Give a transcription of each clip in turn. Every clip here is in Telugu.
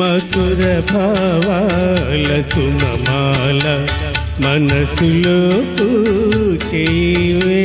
మధుర భావాల సుమమాల మనసులో పూచేయి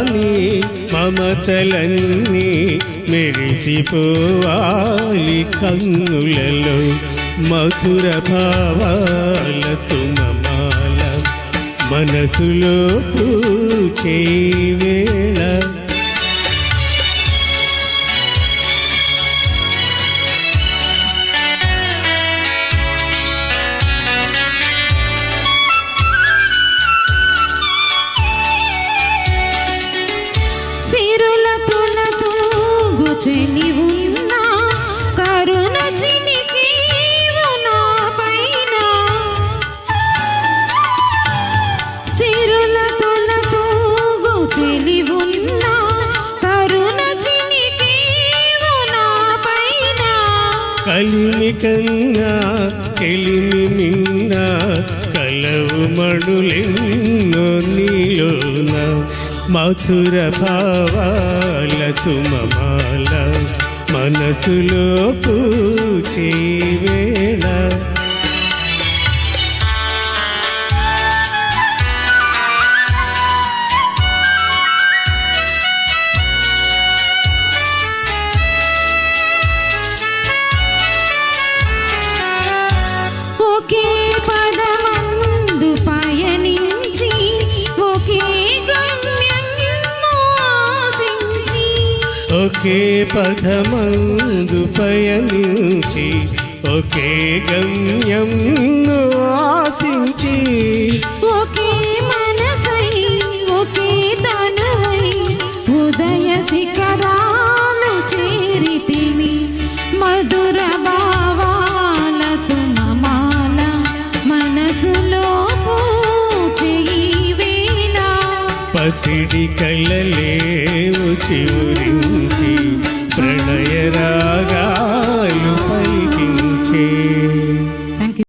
నీ మమతలన్నీ మెరిసిపోవాలి కన్నులలో. మధుర భావాల సుమమాల మనసులో పూచేవే కలిమి కన్నా కెలిమి నిన్న కలవు మణులెన్నో నీలోన మధుర భావాల సుమమాల మనసులో పూచే వేళ. ఒకే పథమందు పయనించి ఒకే గమ్యం ఆశించి ఒకే పసిడి కలలేవు చివురించి.